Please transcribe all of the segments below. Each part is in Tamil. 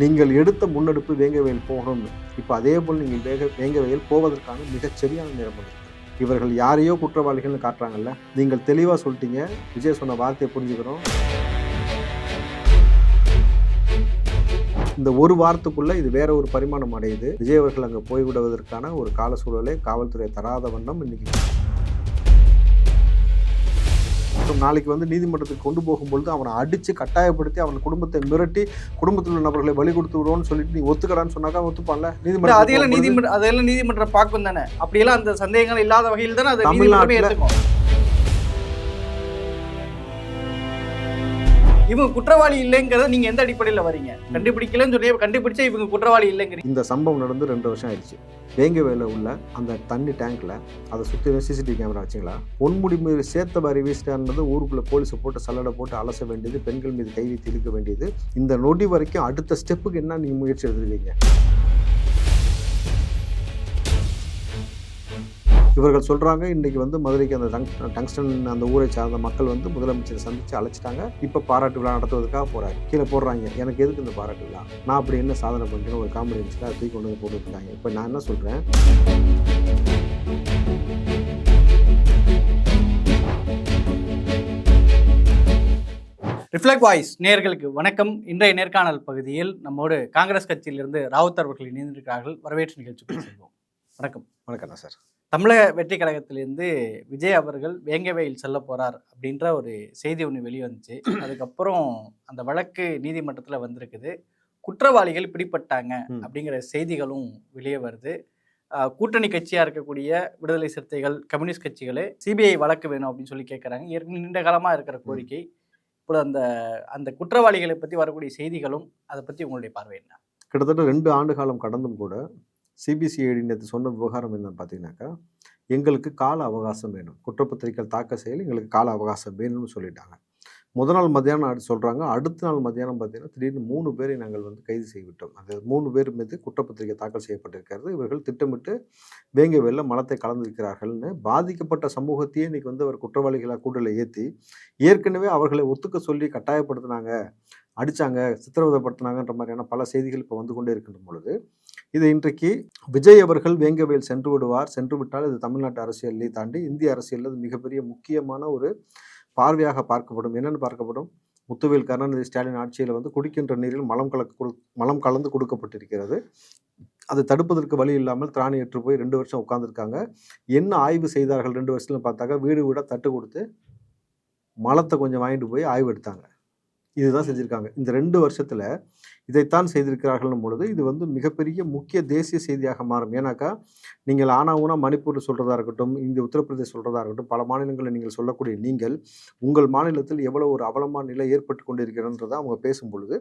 நீங்கள் எடுத்த முன்னெடுப்பு வேங்கவேல் போகணும்னு இப்போ அதே போல் நீங்கள் வேக வேங்கவேல் போவதற்கான மிகச்சரியான நேரம் வந்திருக்கு இவர்கள் யாரையோ குற்றவாளிகள்னு காட்டுறாங்கல்ல நீங்கள் தெளிவாக சொல்லிட்டீங்க. விஜய் சொன்ன வார்த்தையை புரிஞ்சுக்கிறோம். இந்த ஒரு வாரத்துக்குள்ள இது வேற ஒரு பரிமாணம் அடையுது. விஜய் அவர்கள் அங்கே போய்விடுவதற்கான ஒரு கால சூழலை காவல்துறை தராத வண்ணம் இன்னைக்கு நாளைக்கு வந்து நீதிமன்றத்துக்கு கொண்டு போகும்பொழுது அவனை அடித்து கட்டாயப்படுத்தி அவன் குடும்பத்தை மிரட்டி குடும்பத்தில் உள்ள நபர்களை பலி கொடுத்து விடுவோம்னு சொல்லிட்டு நீ ஒத்துக்கடான்னு சொன்னாக்கா ஒத்துப்பான்ல? இல்ல, அதையெல்லாம் நீதிமன்றம் நீதிமன்ற அதெல்லாம் நீதிமன்றம் பார்க்கும் தானே. அப்படியெல்லாம் அந்த சந்தேகங்கள் இல்லாத வகையில் தானே அதை தமிழ்நாட்டுல- இவங்க குற்றவாளி இல்லைங்கிறத நீங்க எந்த அடிப்படையில வரீங்க? கண்டுபிடிக்கலன்னு சொல்லி கண்டுபிடிச்சா இவங்க குற்றவாளி இல்லைங்கிறீங்க. இந்த சம்பவம் நடந்து ரெண்டு வருஷம் ஆயிடுச்சு. வேங்கவேல உள்ள அந்த தண்ணி டேங்க்ல அதை சுற்றி சிசிடிவி கேமரா வச்சுங்களா? பொன்முடி மீது சேர்த்த பாரி வீசிட்டான்றது ஊருக்குள்ள போலீஸை போட்டு சல்லடை போட்டு அலச வேண்டியது பெண்கள் மீது கை வைத்து இழுக்க வேண்டியது. இந்த நொடி வரைக்கும் அடுத்த ஸ்டெப்புக்கு என்ன நீங்க முயற்சி எடுத்துருக்கீங்க? இவர்கள் சொல்றாங்க இன்னைக்கு வந்து மதுரைக்கு அந்த டங்- டங்ஸ்டன் அந்த ஊரை சார்ந்த மக்கள் வந்து முதலமைச்சரை சந்திச்சு அழைச்சிட்டாங்க. இப்போ பாராட்டு விழா நடத்துவதற்காக போறாரு. கீழே போடுறாங்க. எனக்கு எதுக்கு இந்த பாராட்டு விழா? நான் அப்படி என்ன சாதனை பண்ணிட்டேன் ஒரு காமெடி இருந்துச்சு அதை தூக்கி கொண்டு வந்து போட்டுருக்காங்க இப்போ நான் என்ன சொல்றேன்? ரிஃப்ளெக்ட் வாய்ஸ் நேயர்களுக்கு வணக்கம். இன்றைய நேர்காணல் பகுதியில் நம்மோடு காங்கிரஸ் கட்சியிலிருந்து ராவுத் அவர்கள் இணைந்திருக்கிறார்கள். வரவேற்று நிகழ்ச்சிக்கு செல்வோம். வணக்கம். வணக்கம் சார். தமிழக வெற்றி கழகத்திலிருந்து விஜய் அவர்கள் வேங்கவேயில் செல்ல போறார் அப்படின்ற ஒரு செய்தி ஒன்று வெளியே வந்துச்சு அதுக்கப்புறம் அந்த வழக்கு நீதிமன்றத்தில் வந்திருக்குது. குற்றவாளிகள் பிடிப்பட்டாங்க. அப்படிங்கிற செய்திகளும் வெளியே வருது. கூட்டணி கட்சியாக இருக்கக்கூடிய விடுதலை சிறுத்தைகள் கம்யூனிஸ்ட் கட்சிகளே சிபிஐ வழக்கு வேணும் அப்படின்னு சொல்லி கேட்குறாங்க ஏற்கனவே நீண்ட காலமாக இருக்கிற கோரிக்கை. இப்போ அந்த அந்த குற்றவாளிகளை பற்றி வரக்கூடிய செய்திகளும் அதை பற்றி உங்களுடைய பார்வை என்ன? கிட்டத்தட்ட ரெண்டு ஆண்டு காலம் கடந்தும் கூட சிபிசிஐடி நேற்று சொன்ன விவகாரம் என்னன்னு பார்த்தீங்கன்னாக்கா எங்களுக்கு கால அவகாசம் வேணும். குற்றப்பத்திரிகைகள் தாக்கல் செய்யல எங்களுக்கு கால அவகாசம் வேணும்னு சொல்லிட்டாங்க. முத நாள் மத்தியானம் அடி சொல்கிறாங்க அடுத்த நாள் மத்தியானம் பார்த்தீங்கன்னா திடீர்னு மூணு பேரை நாங்கள் வந்து கைது செய்துவிட்டோம். அந்த மூணு பேர் மீது குற்றப்பத்திரிகை தாக்கல் செய்யப்பட்டிருக்கிறது. இவர்கள் திட்டமிட்டு வேங்க வெள்ள மலத்தை கலந்திருக்கிறார்கள்னு பாதிக்கப்பட்ட சமூகத்தையே இன்றைக்கி வந்து அவர் குற்றவாளிகளாக கூட்டத்தில் ஏற்றி ஏற்கனவே அவர்களை ஒத்துக்க சொல்லி கட்டாயப்படுத்தினாங்க அடித்தாங்க சித்திரவதைப்படுத்தினாங்கன்ற மாதிரியான பல செய்திகள் இப்போ வந்து கொண்டே இருக்கின்ற பொழுது இது இன்றைக்கு விஜய் அவர்கள் வேங்கவேல் சென்று விடுவார். சென்று விட்டால் இது தமிழ்நாட்டு அரசியலை தாண்டி இந்திய அரசியலில் அது மிகப்பெரிய முக்கியமான ஒரு பார்வையாக பார்க்கப்படும். என்னென்னு பார்க்கப்படும்? முத்துவேல் கருணாநிதி ஸ்டாலின் ஆட்சியில் வந்து குடிக்கின்ற நீரில் மலம் கலக்க கொடு மலம் கலந்து கொடுக்கப்பட்டிருக்கிறது. அதை தடுப்பதற்கு வழி இல்லாமல் திராணி ஏற்று போய் ரெண்டு வருஷம் உட்காந்துருக்காங்க என்ன ஆய்வு செய்தார்கள் ரெண்டு வருஷத்துல பார்த்தாக்கா? வீடு வீடாக தட்டு கொடுத்து மலத்தை கொஞ்சம் வாங்கிட்டு போய் ஆய்வு எடுத்தாங்க. இதுதான் செஞ்சுருக்காங்க. இந்த ரெண்டு வருஷத்தில் இதைத்தான் செய்திருக்கிறார்கள் பொழுது இது வந்து மிகப்பெரிய முக்கிய தேசிய செய்தியாக மாறும். ஏன்னாக்கா நீங்கள் ஆனா ஊனா மணிப்பூர் சொல்கிறதா இருக்கட்டும் இங்கே உத்தரப்பிரதேஷ் சொல்கிறதா இருக்கட்டும் பல மாநிலங்களில் நீங்கள் சொல்லக்கூடிய நீங்கள் உங்கள் மாநிலத்தில் எவ்வளோ ஒரு அவலமான நிலை ஏற்பட்டு கொண்டிருக்கிறன்றதை அவங்க பேசும் பொழுது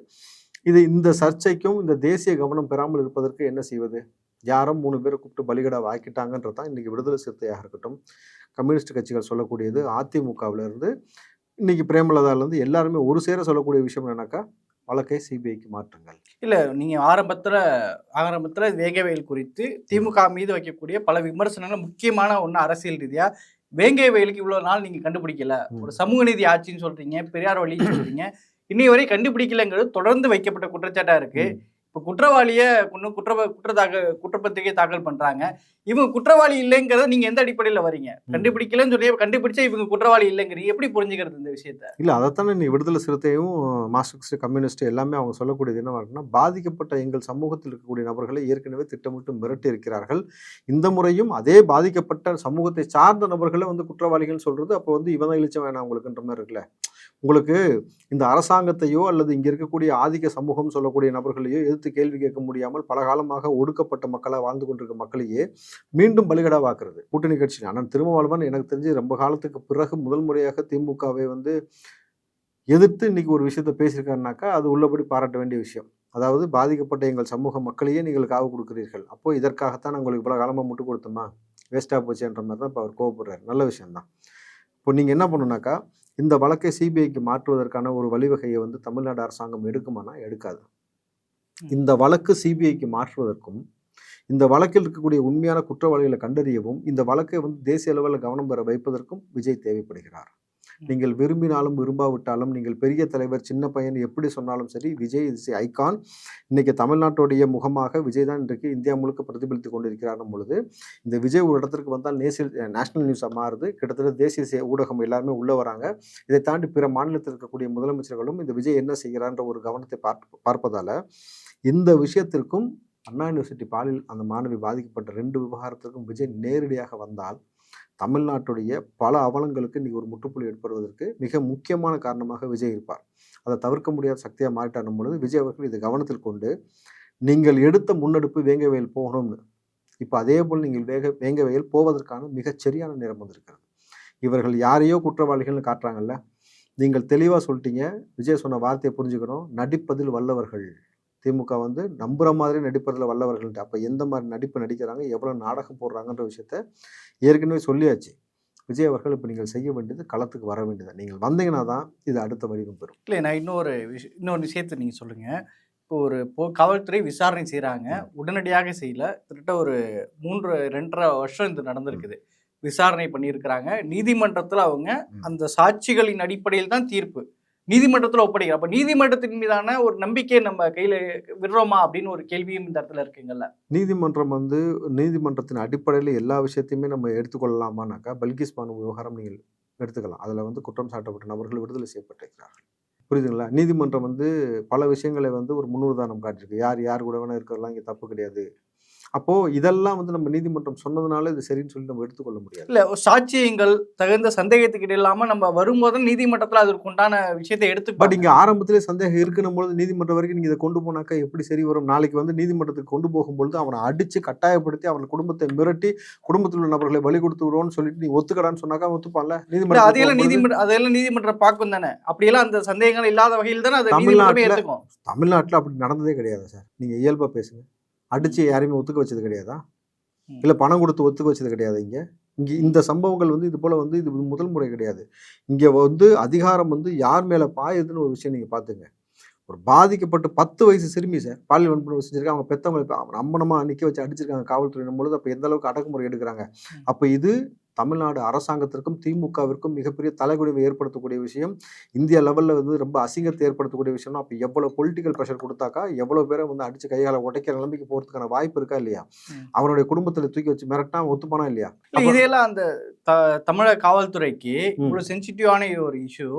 இது இந்த சர்ச்சைக்கும் இந்த தேசிய கவனம் பெறாமல் இருப்பதற்கு என்ன செய்வது? யாரும் மூணு பேரை கூப்பிட்டு பலிகடா ஆக்கிட்டாங்கன்றது தான் இன்றைக்கி விடுதலை சிறுத்தையாக இருக்கட்டும் கம்யூனிஸ்ட் கட்சிகள் சொல்லக்கூடியது அதிமுகவிலேருந்து இன்றைக்கி இன்னைக்கு பிரேமலதாலேருந்து எல்லாருமே ஒரு சேர சொல்லக்கூடிய விஷயம் என்னன்னாக்கா வழக்கை சிபிஐக்கு மாற்றுங்கள் இல்லை நீங்கள் ஆரம்பத்தில் ஆரம்பத்தில் வேங்கவேல் குறித்து திமுக மீது வைக்கக்கூடிய பல விமர்சனங்கள் முக்கியமான ஒன்று அரசியல் ரீதியாக வேங்கவேலுக்கு இவ்வளோ நாள் நீங்கள் கண்டுபிடிக்கல. ஒரு சமூக நீதி ஆட்சின்னு சொல்கிறீங்க பெரியார் வழின்னு சொல்கிறீங்க இன்னை வரை கண்டுபிடிக்கலங்கிறது தொடர்ந்து வைக்கப்பட்ட குற்றச்சாட்டாக இருக்கு ம். இப்போ குற்றவாளியை இன்னும் குற்ற குற்ற தாக்கல் குற்றப்பத்திரிகை தாக்கல் பண்ணுறாங்க இவங்க குற்றவாளி இல்லைங்கிறத நீங்கள் எந்த அடிப்படையில் வரீங்க? கண்டுபிடிக்கலன்னு சொல்லி கண்டுபிடிச்சா இவங்க குற்றவாளி இல்லைங்கிறீங்க. எப்படி புரிஞ்சுக்கிறது இந்த விஷயத்த? இல்லை அதைத்தானே நீ விடுதலை சிறுத்தையும் மார்க்சிஸ்ட் கம்யூனிஸ்ட் எல்லாமே அவங்க சொல்லக்கூடியது என்ன இருக்குன்னா பாதிக்கப்பட்ட எங்கள் சமூகத்தில் இருக்கக்கூடிய நபர்களை ஏற்கனவே திட்டமிட்டு மிரட்டி இருக்கிறார்கள். இந்த முறையும் அதே பாதிக்கப்பட்ட சமூகத்தை சார்ந்த நபர்களை வந்து குற்றவாளிகள் சொல்றது அப்போ வந்து இவன் தான் இழிச்சம் வேணாம் உங்களுக்குன்ற மாதிரி இருக்குல்ல? உங்களுக்கு இந்த அரசாங்கத்தையோ அல்லது இங்க இருக்கக்கூடிய ஆதிக்க சமூகம் சொல்லக்கூடிய நபர்களையோ எதிர்த்து கேள்வி கேட்க முடியாமல் பல காலமாக ஒடுக்கப்பட்ட மக்களாக வாழ்ந்து கொண்டிருக்க மக்களையே மீண்டும் பலிகடாவாக்குறது. கூட்டணி கட்சி ஆனால் திருமாவளவன் எனக்கு தெரிஞ்சு ரொம்ப காலத்துக்கு பிறகு முதல் முறையாக திமுகவை வந்து எதிர்த்து இன்னைக்கு ஒரு விஷயத்த பேசியிருக்காருனாக்கா அது உள்ளபடி பாராட்ட வேண்டிய விஷயம். அதாவது பாதிக்கப்பட்ட எங்கள் சமூக மக்களையே நீங்கள் காவு கொடுக்கிறீர்கள். அப்போ இதற்காகத்தான் உங்களுக்கு இவ்வளோ காலமாக முட்டு கொடுத்தோமா வேஸ்ட்டாக போச்சுன்ற மாதிரி தான் இப்போ அவர் கோவப்படுறாரு. நல்ல விஷயம்தான். இப்போ நீங்கள் என்ன பண்ணணுனாக்கா இந்த வழக்கை சிபிஐக்கு மாற்றுவதற்கான ஒரு வழிவகையை வந்து தமிழ்நாடு அரசாங்கம் எடுக்குமானா எடுக்காது. இந்த வழக்கு சிபிஐக்கு மாற்றுவதற்கும் இந்த வழக்கில் இருக்கக்கூடிய உண்மையான குற்றவாளிகளை கண்டறியவும் இந்த வழக்கை வந்து தேசிய அளவில் கவனம் பெற வைப்பதற்கும் விஜய் தேவைப்படுகிறார். நீங்கள் விரும்பினாலும் விரும்பாவிட்டாலும் நீங்கள் பெரிய தலைவர் சின்ன பையன் எப்படி சொன்னாலும் சரி விஜய் இஸ் ஐகான் இன்னைக்கு தமிழ்நாட்டுடைய முகமாக விஜய் தான் இன்றைக்கு இந்தியா முழுக்க பிரதிபலித்து கொண்டிருக்கிறார் பொழுது இந்த விஜய் ஒரு இடத்திற்கு வந்தால் நேசியல் நேஷனல் நியூஸாக மாறுது. கிட்டத்தட்ட தேசிய ஊடகம் எல்லாருமே உள்ளே வராங்க. இதை தாண்டி பிற மாநிலத்தில் இருக்கக்கூடிய முதலமைச்சர்களும் இந்த விஜய் என்ன செய்கிறான்ற ஒரு கவனத்தை பார்ப்ப பார்ப்பதால இந்த விஷயத்திற்கும் அண்ணா யூனிவர்சிட்டி பாலில் அந்த மாணவி பாதிக்கப்பட்ட ரெண்டு விவகாரத்திற்கும் விஜய் நேரடியாக வந்தால் தமிழ்நாட்டுடைய பல அவலங்களுக்கு இன்னைக்கு ஒரு முற்றுப்புள்ளி ஏற்படுவதற்கு மிக முக்கியமான காரணமாக விஜய் இருப்பார். அதை தவிர்க்க முடியாத சக்தியாக மாறிட்டாரும் பொழுது விஜய் அவர்கள் இதை கவனத்தில் கொண்டு நீங்கள் எடுத்த முன்னெடுப்பு வேங்கவயில் போகணும்னு. இப்போ அதே போல் நீங்கள் வேக வேங்கவயில் போவதற்கான மிகச்சரியான நேரம் வந்திருக்கிறது. இவர்கள் யாரையோ குற்றவாளிகள்னு காட்டுறாங்கல்ல. நீங்கள் தெளிவாக சொல்லிட்டீங்க. விஜய் சொன்ன வார்த்தையை புரிஞ்சுக்கணும். நடிப்பதில் வல்லவர்கள். திமுக வந்து நம்புற மாதிரி நடிப்பதில் வல்லவர்கள்ட்டு அப்போ எந்த மாதிரி நடிப்பு நடிக்கிறாங்க எவ்வளோ நாடகம் போடுறாங்கன்ற விஷயத்த ஏற்கனவே சொல்லியாச்சு. விஜய் அவர்கள் இப்போ நீங்கள் செய்ய வேண்டியது களத்துக்கு வர வேண்டியது நீங்கள் வந்தீங்கன்னா தான் இது அடுத்த வடிவம் பெறும். இல்லை நான் இன்னொரு விஷயம் இன்னொரு விஷயத்தை நீங்கள் சொல்லுங்கள் இப்போ ஒரு போ காவல்துறை விசாரணை செய்கிறாங்க உடனடியாக செய்யல. கிட்டத்தட்ட ஒரு மூன்று ரெண்டரை வருஷம் இது நடந்திருக்குது. விசாரணை பண்ணியிருக்கிறாங்க. நீதிமன்றத்தில் அவங்க. அந்த சாட்சிகளின் அடிப்படையில் தான் தீர்ப்பு. நீதிமன்றத்தில் ஒப்படைக்கிறோம் அப்போ நீதிமன்றத்தின் மீதான ஒரு நம்பிக்கையை நம்ம கையில் விடுறோமா அப்படின்னு ஒரு கேள்வியும் இந்த இடத்துல இருக்குங்கல்ல நீதிமன்றம் வந்து நீதிமன்றத்தின் அடிப்படையில் எல்லா விஷயத்தையுமே நம்ம எடுத்துக்கொள்ளலாமானாக்கா பல்கிஸ் பானு விவகாரம் நீங்கள் எடுத்துக்கலாம். அதில் வந்து குற்றம் சாட்டப்பட்ட நபர்கள் விடுதலை செய்யப்பட்டிருக்கிறார்கள். புரியுதுங்களா? நீதிமன்றம் வந்து பல விஷயங்களை வந்து ஒரு முன்னுதாரணம் காட்டியிருக்கு. யார் யார் கூட வேணால் இருக்கிறதெல்லாம் இங்கே தப்பு கிடையாது. அப்போது இதெல்லாம் வந்து நம்ம நீதிமன்றம் சொன்னதுனால இது சரின்னு சொல்லி நம்ம எடுத்துக்கொள்ள முடியாது. இல்லை சாட்சியங்கள் தகுந்த சந்தேகத்துக்கு இல்லாமல் நம்ம வரும்போது நீதிமன்றத்தில் அதற்கு உண்டான விஷயத்தை பட் எடுத்து இங்கே ஆரம்பத்திலே சந்தேகம் இருக்குன்னும் பொழுது நீதிமன்றம் வரைக்கும் நீங்கள் இதை கொண்டு போனாக்கா எப்படி சரி வரும்? நாளைக்கு வந்து நீதிமன்றத்துக்கு கொண்டு போகும்பொழுது அவனை அடித்து கட்டாயப்படுத்தி அவன் குடும்பத்தை மிரட்டி குடும்பத்தில் உள்ள நபர்களை பலி கொடுத்து விடுவோம்னு சொல்லிட்டு நீ ஒத்துக்கடான்னு சொன்னாக்கா ஒத்துப்பான்ல? நீதிமன்றம் அதையெல்லாம் நீதிமன்றம் அதெல்லாம் நீதிமன்றம் பார்க்கும் தானே? அப்படியெல்லாம் அந்த சந்தேகங்கள் இல்லாத வகையில் தானே தமிழ்நாட்டுல- தமிழ்நாட்டில் அப்படி நடந்ததே கிடையாது சார். நீங்கள் இயல்பாக பேசுங்க. அடித்து யாரையுமே ஒத்துக்க வச்சது கிடையாதா. இல்லை பணம் கொடுத்து ஒத்துக்க வச்சது கிடையாது இங்கே? இங்கே இந்த சம்பவங்கள் வந்து இது போல் வந்து இது முதல் முறை கிடையாது. இங்கே வந்து அதிகாரம் வந்து யார் மேலே பாயுதுன்னு ஒரு விஷயம் நீங்கள் பார்த்துங்க ஒரு பாதிக்கப்பட்டு பத்து வயசு சிறுமி சார் பாலியல் வன்புணர்வு செஞ்சிருக்காங்க. அவங்க பெத்தவங்களை இப்ப அவன் நம்பனமா நிற்க வச்சு அடிச்சிருக்காங்க. காவல்துறையினும் பொழுது அப்போ எந்த அளவுக்கு அடக்குமுறை எடுக்கிறாங்க. அப்போ இது தமிழ்நாடு அரசாங்கத்திற்கும் திமுகவிற்கும் மிகப்பெரிய தலைகுடிவை ஏற்படுத்தக்கூடிய விஷயம் இந்திய லெவலில் வந்து ரொம்ப அசிங்கத்தை ஏற்படுத்தக்கூடிய விஷயம்னா அப்போ எவ்வளோ பொலிட்டிக்கல் ப்ரெஷர் கொடுத்தாக்கா எவ்வளோ பேரை வந்து அடிச்சு கையால உடைக்கிற நிலைமைக்கு போகிறதுக்கான வாய்ப்பு இருக்கா இல்லையா. அவனுடைய குடும்பத்தில் தூக்கி வச்சு மிரட்டினா ஒத்துப்பானா இல்லையா இல்ல இதையெல்லாம் அந்த த- தமிழக காவல்துறைக்கு ம். இவ்வளவு சென்சிட்டிவான ஒரு இஷ்யூ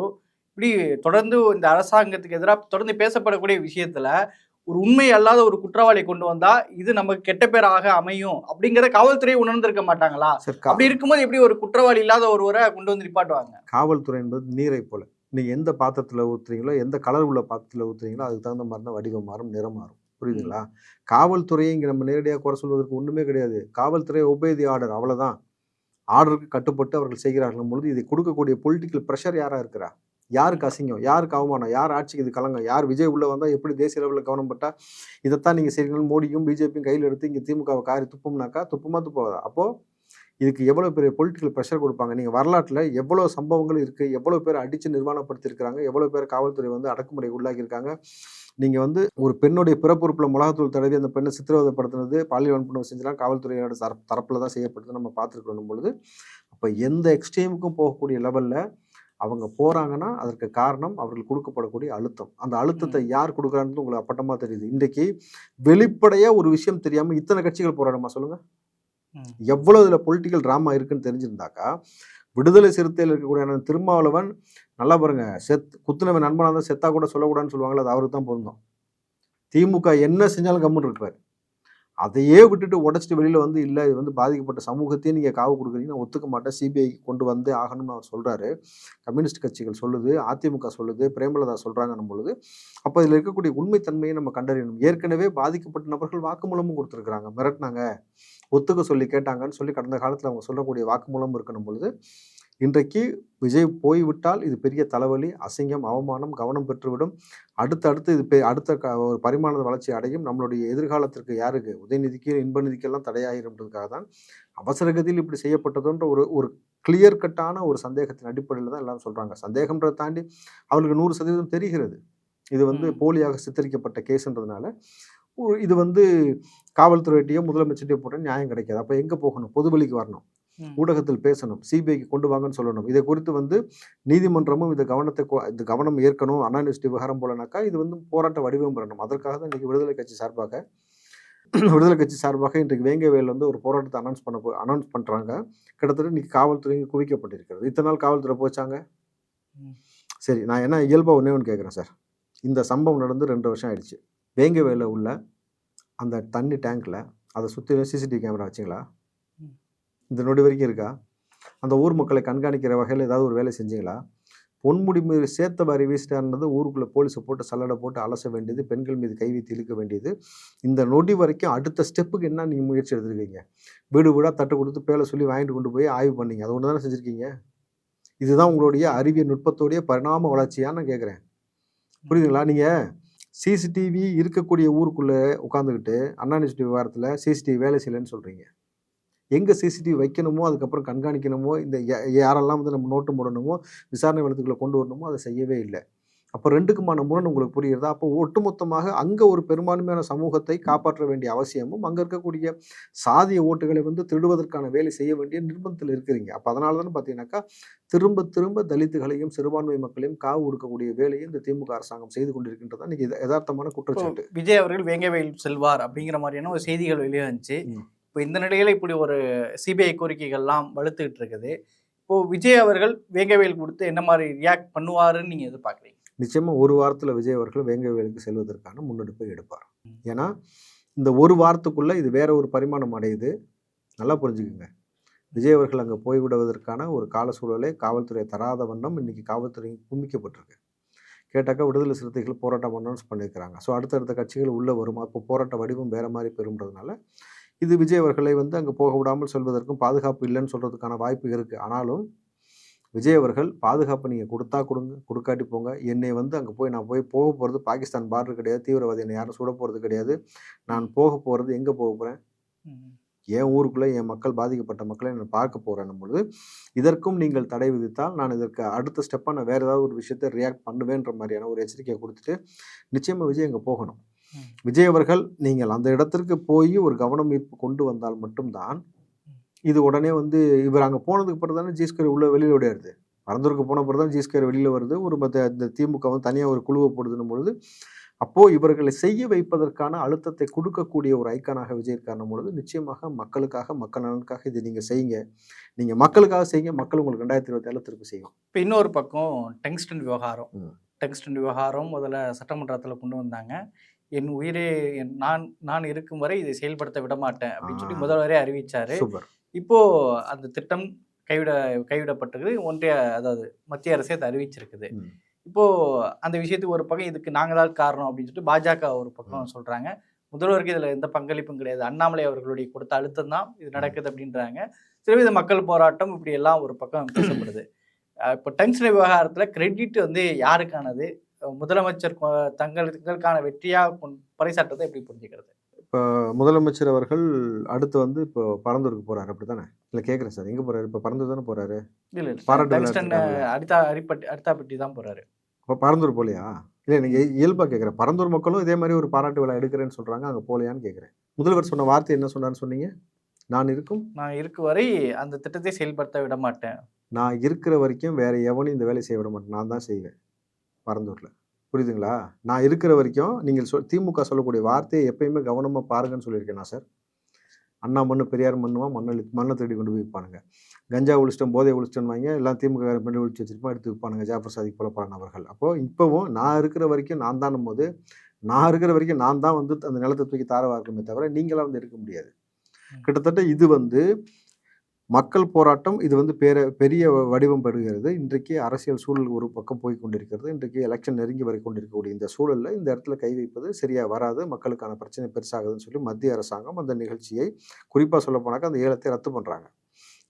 இப்படி தொடர்ந்து இந்த அரசாங்கத்துக்கு எதிராக தொடர்ந்து பேசப்படக்கூடிய விஷயத்துல ஒரு உண்மை அல்லாத ஒரு குற்றவாளி கொண்டு வந்தா இது நமக்கு கெட்ட பேராக அமையும் அப்படிங்கிற காவல்துறை உணர்ந்திருக்க மாட்டாங்களா? சார் அப்படி இருக்கும்போது எப்படி ஒரு குற்றவாளி இல்லாத ஒருவரை கொண்டு வந்து நிப்பாட்டுவாங்க? காவல்துறை என்பது நீரை போல. நீங்க எந்த பாத்திரத்தில் ஊத்துறீங்களோ எந்த கலர் உள்ள பாத்திரத்தில் ஊத்துறீங்களோ அதுக்கு தகுந்த மாதிரி தான் வடிவம் மாறும் நிறம் மாறும். புரியுதுங்களா? காவல்துறையை இங்கே நம்ம நேரடியாக குறை சொல்வதற்கு ஒன்றுமே கிடையாது. காவல்துறை ஒபேதி ஆர்டர் அவ்வளவுதான். ஆர்டருக்கு கட்டுப்பட்டு அவர்கள் செய்கிறார்கள். பொழுது இதை கொடுக்கக்கூடிய பொலிட்டிக்கல் ப்ரெஷர் யாரா இருக்கிறா? யாருக்கு அசிங்கம்? யாருக்கு அவமானம்? யார் ஆட்சிக்கு இது கலங்கம்? யார் விஜய் உள்ள வந்தால் எப்படி தேசிய லெவலில் கவனம் பட்டா? இதைத்தான் நீங்கள் செய்கிறீங்க மோடியும் பிஜேபியும் கையில் எடுத்து இங்கே திமுகவை காரி துப்பும்னாக்கா துப்புமா துப்பாதா? அப்போது இதுக்கு எவ்வளோ பெரிய பொலிட்டிக்கல் ப்ரெஷர் கொடுப்பாங்க? நீங்கள் வரலாற்றில் எவ்வளோ சம்பவங்கள் இருக்குது எவ்வளோ பேர் அடித்து நிர்வாணப்படுத்தியிருக்கிறாங்க எவ்வளோ பேர் காவல்துறை வந்து அடக்குமுறை உள்ளாகியிருக்காங்க? நீங்கள் வந்து ஒரு பெண்ணுடைய பிறப்புறுப்பில் மிளகாத்தூள் தடவி அந்த பெண்ணை சித்திரவதைப்படுத்தினது பாலியல் வன்புணர்வு செஞ்சலாம் காவல்துறையோட தர தரப்பில் தான் செய்யப்படுது நம்ம பார்த்துருக்கணும் பொழுது அப்போ எந்த எக்ஸ்ட்ரீமுக்கும் போகக்கூடிய லெவலில் அவங்க போகிறாங்கன்னா அதற்கு காரணம் அவர்கள் கொடுக்கப்படக்கூடிய அழுத்தம். அந்த அழுத்தத்தை யார் கொடுக்குறான்றது உங்களுக்கு அப்பட்டமாக தெரியுது. இன்றைக்கு வெளிப்படையாக ஒரு விஷயம் தெரியாமல் இத்தனை கட்சிகள் போராடமா சொல்லுங்கள். எவ்வளோ இதில் பொலிட்டிக்கல் ட்ராமா இருக்குன்னு தெரிஞ்சிருந்தாக்கா விடுதலை சிறுத்தையில் இருக்கக்கூடிய திருமாவளவன் நல்லா பாருங்க செத் குத்துனவன் நண்பனாக இருந்தால் செத்தா கூட சொல்லக்கூடாதுன்னு சொல்லுவாங்களே அது அவருக்கு தான் பொருந்தும். திமுக என்ன செஞ்சாலும் கம்முன்னு இருப்பார். அதையே விட்டுட்டு உடச்சிட்டு வெளியில் வந்து இல்லை இது வந்து பாதிக்கப்பட்ட சமூகத்தையும் நீங்கள் காவு கொடுக்குறீங்க. நான் ஒத்துக்க மாட்டேன். சிபிஐ கொண்டு வந்து ஆகணும்னு அவர் சொல்கிறாரு கம்யூனிஸ்ட் கட்சிகள் சொல்லுது அதிமுக சொல்லுது பிரேமலதா சொல்கிறாங்கன்னும் பொழுது அப்போ இதில் இருக்கக்கூடிய உண்மைத்தன்மையை நம்ம கண்டறியணும். ஏற்கனவே பாதிக்கப்பட்ட நபர்கள் வாக்குமூலமும் கொடுத்துருக்குறாங்க. மிரட்டினாங்க. ஒத்துக்க சொல்லி கேட்டாங்கன்னு சொல்லி கடந்த காலத்தில் அவங்க சொல்லக்கூடிய வாக்குமூலம் இருக்கணும் பொழுது இன்றைக்கு விஜய் போய்விட்டால் இது பெரிய தலைவலி அசிங்கம் அவமானம் கவனம் பெற்றுவிடும். அடுத்தடுத்து இது பெ- அடுத்த க- ஒரு பரிமாண வளர்ச்சி அடையும். நம்மளுடைய எதிர்காலத்திற்கு யாருக்கு உதயநிதிக்கு இன்ப நிதிக்கெல்லாம் தடையாயிருன்றதுக்காக தான் அவசரகதியில் இப்படி செய்யப்பட்டதுன்ற ஒரு ஒரு கிளியர் கட்டான ஒரு சந்தேகத்தின் அடிப்படையில் தான் எல்லாம் சொல்றாங்க. சந்தேகம்ன்றதை தாண்டி அவங்களுக்கு நூறு சதவீதம் தெரிகிறது. இது வந்து. போலியாக சித்தரிக்கப்பட்ட கேஸ்ன்றதுனால இது வந்து காவல்துறையிட்டையோ முதலமைச்சர்கிட்டயோ போட்டால் நியாயம் கிடைக்காது. அப்போ எங்கே போகணும்? பொதுவெளிக்கு வரணும். ம். ஊடகத்தில் பேசணும் சிபிஐக்கு கொண்டு வாங்கன்னு சொல்லணும். இதை குறித்து வந்து நீதிமன்றமும் இந்த கவனத்தை இந்த கவனம் ஏற்கணும். யூனிவர்சிட்டி விவகாரம் போலனாக்கா இது வந்து போராட்ட வடிவம் பெறணும். அதற்காக தான் இன்னைக்கு விடுதலை கட்சி சார்பாக விடுதலை கட்சி சார்பாக இன்றைக்கு வேங்கவேல் வந்து ஒரு போராட்டத்தை அனௌன்ஸ் பண்ண அனௌன்ஸ் பண்ணுறாங்க கிட்டத்தட்ட இன்னைக்கு காவல்துறை குவிக்கப்பட்டிருக்கிறது. இத்தனை நாள் காவல்துறை போச்சாங்க. சரி நான் என்ன இயல்பாக ஒன்றே ஒன்று கேட்குறேன் சார். இந்த சம்பவம் நடந்து ரெண்டு வருஷம் ஆயிடுச்சு. வேங்கவேல உள்ள அந்த தண்ணி டேங்க்கில் அதை சுற்றிலும் சிசிடிவி கேமரா வச்சிங்களா. இந்த நொடி வரைக்கும் இருக்கா? அந்த ஊர் மக்களை கண்காணிக்கிற வகையில் ஏதாவது ஒரு வேலை செஞ்சீங்களா? பொன்முடி மீது சேர்த்த வாரி வீசிட்டார்ன்றது ஊருக்குள்ளே போலீஸை போட்டு சல்லடை போட்டு அலச வேண்டியது பெண்கள் மீது கை வைத்து இழுக்க வேண்டியது. இந்த நொடி வரைக்கும் அடுத்த ஸ்டெப்புக்கு என்ன நீங்கள் முயற்சி எடுத்துருக்கீங்க? வீடு வீடாக தட்டு கொடுத்து பேலை சொல்லி வாங்கிட்டு கொண்டு போய் ஆய்வு பண்ணீங்க. அது ஒன்று தானே செஞ்சுருக்கீங்க? இதுதான் உங்களுடைய அறிவியல் நுட்பத்தோடைய பரிணாம வளர்ச்சியான்னு நான் கேட்குறேன். புரியுதுங்களா? நீங்கள் சிசிடிவி இருக்கக்கூடிய ஊருக்குள்ளே உட்காந்துக்கிட்டு அண்ணா யூனிவர்சிட்டி விவகாரத்தில் சிசிடிவி வேலை செய்யலைன்னு சொல்கிறீங்க எங்கே சிசிடிவி வைக்கணுமோ அதுக்கப்புறம் கண்காணிக்கணுமோ இந்த யாரெல்லாம் வந்து நம்ம நோட்டு போடணுமோ விசாரணை வளத்துக்குள்ளே கொண்டு வரணுமோ அதை செய்யவே இல்லை. அப்போ ரெண்டுக்குமான முரண் உங்களுக்கு புரியுறதா? அப்போ ஒட்டுமொத்தமாக அங்கே ஒரு பெரும்பான்மையான சமூகத்தை காப்பாற்ற வேண்டிய அவசியமும் அங்கே இருக்கக்கூடிய சாதிய ஓட்டுகளை வந்து திருடுவதற்கான வேலை செய்ய வேண்டிய நிர்பந்தத்தில் இருக்கிறீங்க. அப்போ அதனால தானே பார்த்தீங்கன்னாக்கா திரும்ப திரும்ப தலித்துகளையும் சிறுபான்மை மக்களையும் காவு கொடுக்கக்கூடிய வேலையை இந்த திமுக அரசாங்கம் செய்து கொண்டிருக்கின்றதா? இன்னைக்கு இது யதார்த்தமான குற்றச்சாட்டு? விஜய் அவர்கள் வேங்கவேல் செல்வார் அப்படிங்கிற மாதிரியான ஒரு செய்திகள் வெளியே வந்துச்சு. இப்போ இந்த நிலையில இப்படி ஒரு சிபிஐ கோரிக்கைகள்லாம் வலுத்துக்கிட்டு இருக்குது. இப்போ விஜய் அவர்கள் வேங்கவேல் கொடுத்து என்ன மாதிரி ரியாக்ட் பண்ணுவாருன்னு நீங்க எதிர்பார்க்குறீங்க? நிச்சயமா ஒரு வாரத்தில் விஜய் அவர்கள் வேங்கவேலுக்கு செல்வதற்கான முன்னெடுப்பை எடுப்பார். ஏன்னா இந்த ஒரு வாரத்துக்குள்ள இது வேற ஒரு பரிமாணம் அடையுது. நல்லா புரிஞ்சுக்குங்க. விஜய் அவர்கள் அங்கே போய்விடுவதற்கான ஒரு கால சூழலை காவல்துறை தராத வண்ணம் இன்னைக்கு காவல்துறை குமிக்கப்பட்டிருக்கு. கேட்டாக்கா விடுதலை சிறுத்தைகள் போராட்டம் அனௌன்ஸ் பண்ணியிருக்கிறாங்க ஸோ அடுத்தடுத்த கட்சிகள் உள்ளே வரும்? அப்போ போராட்ட வடிவம் வேற மாதிரி பெறும்ன்றதுனால இது விஜய் அவர்களை வந்து அங்கே போக விடாமல் செல்வதற்கும் பாதுகாப்பு இல்லைன்னு சொல்கிறதுக்கான வாய்ப்பு இருக்குது ஆனாலும் விஜய் அவர்கள் பாதுகாப்பு நீங்கள் கொடுத்தா கொடுங்க கொடுக்காட்டி போங்க. என்னை வந்து அங்கே போய் நான் போய் போக போகிறது பாகிஸ்தான் பார்டர் கிடையாது தீவிரவாதி என்னை யாரும் சுட போகிறது கிடையாது. நான் போக போகிறது எங்கே போக போகிறேன் என் ஊருக்குள்ளே என் மக்கள் பாதிக்கப்பட்ட மக்களை நான் பார்க்க போகிறேன் பொழுது இதற்கும் நீங்கள் தடை விதித்தால் நான் இதற்கு அடுத்த ஸ்டெப்பாக நான் வேறு ஏதாவது ஒரு விஷயத்தை ரியாக்ட் பண்ணுவேன்ற மாதிரியான ஒரு எச்சரிக்கையை கொடுத்துட்டு நிச்சயமாக விஜய் அங்கே போகணும். விஜய் அவர்கள் நீங்கள் அந்த இடத்திற்கு போய் ஒரு கவனம் ஈர்ப்பு கொண்டு வந்தால் மட்டும்தான் இது உடனே வந்து இவர் அங்கே போனதுக்கு பிறகு தானே ஜிஸ்கர் உள்ள வெளியில் ஓடியாருது. பரந்தூருக்கு போன பிறகு தான் ஜிஸ்கர் வெளியில் வருது. ஒரு மத்த இந்த திமுக வந்து தனியாக ஒரு குழுவை போடுதுன்னும் பொழுது அப்போது இவர்களை செய்ய வைப்பதற்கான அழுத்தத்தை கொடுக்கக்கூடிய ஒரு ஐக்கானாக விஜய் இருக்காரும் பொழுது நிச்சயமாக மக்களுக்காக மக்கள் நலனுக்காக இது நீங்கள் செய்யுங்க. நீங்கள் மக்களுக்காக செய்யுங்க. மக்கள் உங்களுக்கு ரெண்டாயிரத்தி இருபத்தி ஏழு திருப்பி செய்யும் இப்போ இன்னொரு பக்கம் டங்ஸ்டன் விவகாரம். டங்ஸ்டன் விவகாரம் முதல்ல சட்டமன்றத்தில் கொண்டு வந்தாங்க. என் உயிரே என் நான் நான் இருக்கும் வரை இதை செயல்படுத்த விட மாட்டேன் அப்படின்னு சொல்லி. முதல்வரே அறிவிச்சாரு. இப்போ அந்த திட்டம் கைவிட கைவிடப்பட்டிருக்கு ஒன்றிய அதாவது மத்திய அரசே அதை அறிவிச்சிருக்குது. இப்போ அந்த விஷயத்துக்கு ஒரு பக்கம் இதுக்கு நாங்க தான் காரணம் அப்படின்னு சொல்லிட்டு பாஜக ஒரு பக்கம் சொல்றாங்க. முதல்வருக்கு இதுல எந்த பங்களிப்பும் கிடையாது. அண்ணாமலை அவர்களுடைய கொடுத்த அழுத்தம் தான் இது நடக்குது அப்படின்றாங்க. சிறுவித மக்கள் போராட்டம் இப்படி எல்லாம் ஒரு பக்கம் பேசப்படுது. இப்போ டென்ஷன் விவகாரத்துல கிரெடிட் வந்து யாருக்கானது? முதலமைச்சர் தங்களுக்கான வெற்றியா கொண்- பறைசாற்றதை எப்படி புரிஞ்சுக்கிறது? இப்போ முதலமைச்சர் அவர்கள் அடுத்து வந்து இப்போ பரந்தூருக்கு போகிறாரு அப்படி தானே இல்லை கேட்குறேன் சார். எங்கே போகிறாரு இப்போ பரந்தூர் தானே போகிறாரு இல்ல பாராட்டு. அடித்தா அரிப்பட்டி அரித்தாப்பட்டி தான் போறாரு. இப்போ பரந்தூர் போகலையா இல்லை எனக்கு இயல்பாக கேட்குறேன் பரந்தூர் மக்களும் இதே மாதிரி ஒரு பாராட்டு விழா எடுக்கிறேன்னு சொல்கிறாங்க அங்கே போகலையான்னு கேட்குறேன் முதல்வர் சொன்ன வார்த்தை என்ன சொன்னார்னு சொன்னீங்க? நான் இருக்கும்? நான் இருக்கு வரை அந்த திட்டத்தை செயல்படுத்த விட மாட்டேன். நான் இருக்கிற வரைக்கும் வேற எவனையும் இந்த வேலையை செய்ய விட மாட்டேன். நான் தான் செய்வேன். பரந்தூரில் புரியுதுங்களா? நான் இருக்கிற வரைக்கும் நீங்கள் சொல் திமுக சொல்லக்கூடிய வார்த்தையை எப்பயுமே கவனமாக பாருங்கன்னு சொல்லியிருக்கேன் நான் சார்? அண்ணா மண்ணு பெரியார் மண்ணுவான் மண்ணை மண்ணை தேடி கொண்டு போய் விற்பானுங்க. கஞ்சா ஒழிச்சிட்டோம் போதை ஒழிச்சிட்டோம் வாங்க எல்லாம் திமுக பண்ணி ஒழிச்சு வச்சிருப்போம் எடுத்து விற்பானுங்க. ஜாஃபர் சாதிக் போல பல நபர்கள். அப்போது இப்போவும் நான் இருக்கிற வரைக்கும் நான் தானும் போது நான் இருக்கிற வரைக்கும் நான் தான் வந்து அந்த நிலத்தை தூக்கி தாரவா இருக்கணுமே தவிர நீங்களாம் வந்து எடுக்க முடியாது. கிட்டத்தட்ட இது வந்து மக்கள் போராட்டம் இது வந்து பேர பெரிய வடிவம் பெறுகிறது. இன்றைக்கு அரசியல் சூழல் ஒரு பக்கம் போய் கொண்டிருக்கிறது. இன்றைக்கு எலெக்ஷன் நெருங்கி வரை கொண்டிருக்கக்கூடிய இந்த சூழலில் இந்த இடத்துல கை வைப்பது சரியாக வராது. மக்களுக்கான பிரச்சனை பெருசாகுதுன்னு சொல்லி மத்திய அரசாங்கம் அந்த நிகழ்ச்சியை குறிப்பாக சொல்ல போனாக்கா அந்த ஏலத்தை ரத்து பண்ணுறாங்க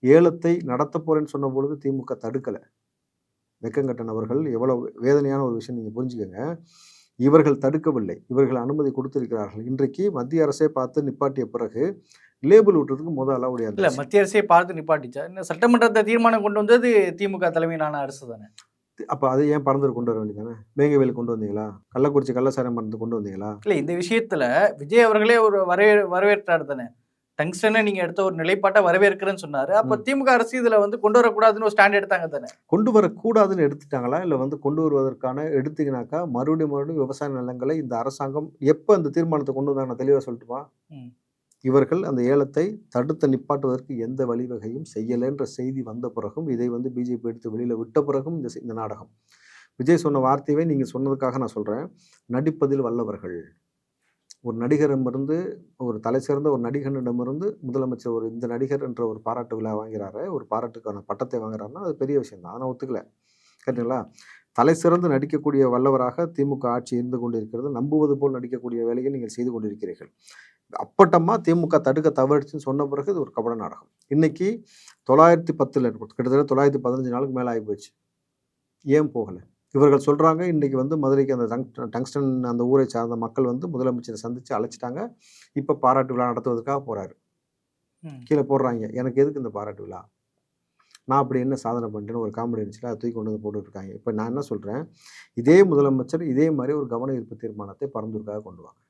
ஏலத்தை நடத்த போகிறேன்னு சொன்ன பொழுது திமுக தடுக்கலை. வெக்கங்கட்ட நபர்கள் எவ்வளோ வேதனையான ஒரு விஷயம் நீங்கள் புரிஞ்சுக்கோங்க. இவர்கள் தடுக்கவில்லை. இவர்கள் அனுமதி கொடுத்திருக்கிறார்கள். இன்றைக்கு மத்திய அரசே பார்த்து நிப்பாட்டிய பிறகு லேபிள் விட்டுறதுக்கு முதல்ல இல்ல ஓடியாந்து மத்திய அரசே பார்த்து நிப்பாட்டிச்சா? இன்னும் சட்டமன்றத்தை தீர்மானம் கொண்டு வந்தது திமுக தலைமையிலான அரசு தானே? அப்போ அதை ஏன் பறந்துரு கொண்டு வர வேண்டியதானே வேங்கவேல் கொண்டு வந்தீங்களா? கள்ளக்குறிச்சி கள்ளசாரம் மருந்து கொண்டு வந்தீங்களா? இல்ல இந்த விஷயத்துல விஜய் அவர்களே ஒரு வரவே வரவேற்றார் தானே? டங்ஸ்டனை நீங்க எடுத்த ஒரு நிலைப்பாட்டை வரவேற்கிறேன்னு சொன்னாரு. அப்ப. திமுக அரசு இதுல வந்து கொண்டு வரக்கூடாதுன்னு ஒரு ஸ்டாண்ட் எடுத்தாங்க தானே? கொண்டு வரக்கூடாதுன்னு எடுத்துட்டாங்களா? இல்லை வந்து கொண்டு வருவதற்கான எடுத்தீங்கன்னாக்கா மறுபடியும் மறுபடியும் விவசாய நிலங்களை இந்த அரசாங்கம் எப்போ அந்த தீர்மானத்தை கொண்டு வந்தாங்க நான் தெளிவாக சொல்லட்டுமா. இவர்கள் அந்த ஏலத்தை தடுத்து நிப்பாட்டுவதற்கு எந்த வழிவகையும் செய்யலைன்ற செய்தி வந்த பிறகும் இதை வந்து பிஜேபி எடுத்து வெளியில் விட்ட பிறகும் இந்த இந்த நாடகம். விஜய் சொன்ன வார்த்தையவே நீங்கள் சொன்னதுக்காக நான் சொல்கிறேன் நடிப்பதில் வல்லவர்கள். ஒரு நடிகரிடமிருந்து ஒரு தலை சிறந்த ஒரு நடிகனிடமிருந்து முதலமைச்சர் ஒரு இந்த நடிகர் என்ற ஒரு பாராட்டு விழா வாங்கிறாரு. ஒரு பாராட்டுக்கான பட்டத்தை வாங்குறாருன்னா அது பெரிய விஷயம் தான் நான் ஒத்துக்கல. கேட்டுங்களா? தலை சிறந்து நடிக்கக்கூடிய வல்லவராக திமுக ஆட்சி இருந்து கொண்டிருக்கிறது நம்புவது போல் நடிக்கக்கூடிய வேலையை நீங்கள் செய்து கொண்டிருக்கிறீர்கள். அப்பட்டமாக திமுக தடுக்க தவறிச்சுன்னு சொன்ன பிறகு இது ஒரு கபட நாடகம். இன்னைக்கு தொள்ளாயிரத்தி பத்தில் கிட்டத்தட்ட தொள்ளாயிரத்தி பதினஞ்சு நாளுக்கு மேலே ஆகி போச்சு. ஏன் போகலை? இவர்கள் சொல்கிறாங்க இன்றைக்கி வந்து மதுரைக்கு அந்த டங்ஸ்டன் டங்ஸ்டன் அந்த ஊரை சார்ந்த மக்கள் வந்து முதலமைச்சரை சந்தித்து அழைச்சிட்டாங்க. இப்போ பாராட்டு விழா நடத்துவதற்காக போகிறாரு. கீழே போடுறாங்க எனக்கு எதுக்கு இந்த பாராட்டு விழா? நான் அப்படி என்ன சாதனை பண்ணிட்டேன்னு ஒரு காமெடி இருந்துச்சுல அதை தூக்கி கொண்டு வந்து போட்டுருக்காங்க இப்போ நான் என்ன சொல்கிறேன் இதே முதலமைச்சர் இதே மாதிரி ஒரு கவன ஈர்ப்பு தீர்மானத்தை பரந்தூருக்காக கொண்டு வாங்க.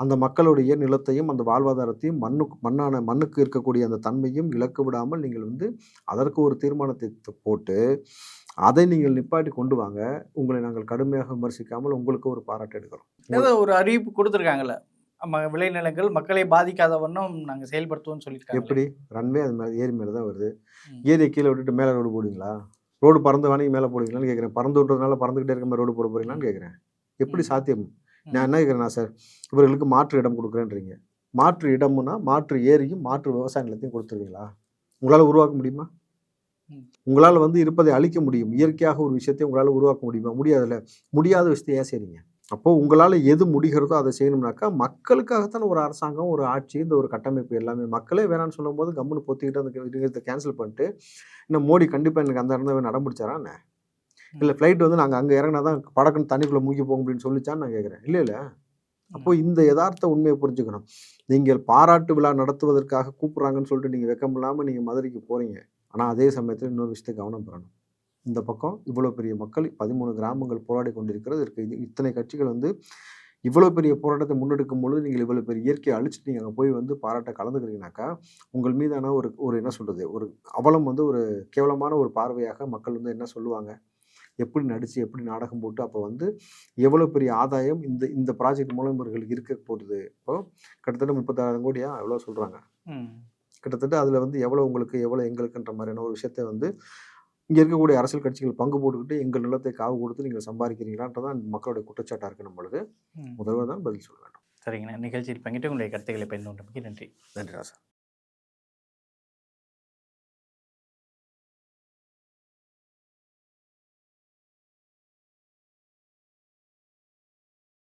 அந்த மக்களுடைய நிலத்தையும் அந்த வாழ்வாதாரத்தையும் மண்ணுக்கு மண்ணான மண்ணுக்கு இருக்கக்கூடிய அந்த தன்மையும் இழக்க விடாமல் நீங்கள் வந்து அதற்கு ஒரு தீர்மானத்தை போட்டு அதை நீங்கள் நிப்பாட்டி கொண்டு வாங்க. உங்களை நாங்கள் கடுமையாக விமர்சிக்காமல் உங்களுக்கு ஒரு பாராட்டு எடுக்கிறோம். ஏதோ ஒரு அறிவிப்பு கொடுத்துருக்காங்கல்ல. விளைநிலங்கள் மக்களை பாதிக்காத வண்ணம் நாங்க செயல்படுத்துவோம்னு சொல்லியிருக்காங்க எப்படி? ரன்வே அது மேலே ஏரி மேலே தான் வருது. ஏரியை கீழே விட்டுட்டு மேலே ரோடு போடுவீங்களா? ரோடு பறந்து வாங்கி மேலே போடுவீங்களான்னு கேட்குறேன். பறந்து விட்டுறதுனால பறந்துக்கிட்டே இருக்க மாதிரி ரோடு போட போறீங்களான்னு கேட்குறேன். எப்படி. சாத்தியம். நான் என்ன கேட்குறேன்னா சார் இவர்களுக்கு மாற்று இடம் கொடுக்குறேன்றீங்க. மாற்று இடம்னா மாற்று ஏரியும் மாற்று விவசாய நிலத்தையும் கொடுத்துருவீங்களா? உங்களால் உருவாக்க முடியுமா. உங்களால் வந்து இருப்பதை அழிக்க முடியும். இயற்கையாக ஒரு விஷயத்தை உங்களால் உருவாக்க முடியுமா? முடியாதுல்ல. முடியாத விஷயத்தை ஏன் செய்றீங்க? அப்போ உங்களால் எது முடிகிறதோ அதை செய்யணும்னாக்கா மக்களுக்காகத்தான் ஒரு அரசாங்கம் ஒரு ஆட்சி இந்த ஒரு கட்டமைப்பு எல்லாமே மக்களே வேணாம்னு சொல்லும்போது கம்முன்னு பொத்திக்கிட்டு அந்த விடயத்தை கேன்சல் பண்ணிட்டு இன்னும் மோடி கண்டிப்பாக எனக்கு அந்த இடம் நடம்பிடிச்சாரா என்ன? இல்லை ஃப்ளைட் வந்து நாங்கள் அங்கே இறங்கினா தான் படக்குன்னு தண்ணிக்குள்ளே மூழ்கி போக முடியும்னு சொல்லிச்சான்னு நான் கேட்குறேன் இல்லை இல்லை. அப்போ இந்த யதார்த்த உண்மையை புரிஞ்சுக்கணும். நீங்கள் பாராட்டு விழா நடத்துவதற்காக கூப்பிட்றாங்கன்னு சொல்லிட்டு நீங்கள் வெக்கம் இல்லாமல் நீங்கள் மதுரைக்கு போகிறீங்க ஆனால் அதே சமயத்தில் இன்னொரு விஷயத்தை கவனம் பெறணும். இந்த பக்கம் இவ்வளோ பெரிய மக்கள் பதிமூணு கிராமங்கள் போராடி கொண்டிருக்கிறது இருக்கு. இது இத்தனை கட்சிகள் வந்து இவ்வளோ பெரிய போராட்டத்தை முன்னெடுக்கும் பொழுது நீங்கள் இவ்வளோ பெரிய இயற்கையை அழிச்சிட்டு நீங்கள் அங்கே போய் வந்து பாராட்ட கலந்துக்கிறீங்கனாக்கா உங்கள் மீதான ஒரு ஒரு என்ன சொல்கிறது ஒரு அவலம் வந்து ஒரு கேவலமான ஒரு பார்வையாக மக்கள் வந்து என்ன சொல்லுவாங்க? எப்படி நடித்து எப்படி நாடகம் போட்டு அப்போ வந்து எவ்வளோ பெரிய ஆதாயம் இந்த இந்த ப்ராஜெக்ட் மூலம் இவர்களுக்கு இருக்க போகுது? இப்போ கிட்டத்தட்ட முப்பத்தாயிரம் கோடியா எவ்வளோ சொல்கிறாங்க கிட்டத்தட்ட அதில் வந்து எவ்வளோ உங்களுக்கு எவ்வளோ எங்களுக்குன்ற மாதிரியான ஒரு விஷயத்தை வந்து இங்கே இருக்கக்கூடிய அரசியல் கட்சிகள் பங்கு போட்டுக்கிட்டு எங்கள் நிலத்தை காவு கொடுத்து நீங்கள் சம்பாதிக்கிறீங்களான்றதான் மக்களுடைய குற்றச்சாட்டாக இருக்கணும் பொழுது ம். முதல்வர் தான் பதில் சொல்ல வேண்டும். சரிங்கண்ணா. நிகழ்ச்சியில் பங்கிட்டு உங்களுடைய கருத்துக்களை பயன்படுத்தமைக்கு நன்றி. நன்றி ராசா.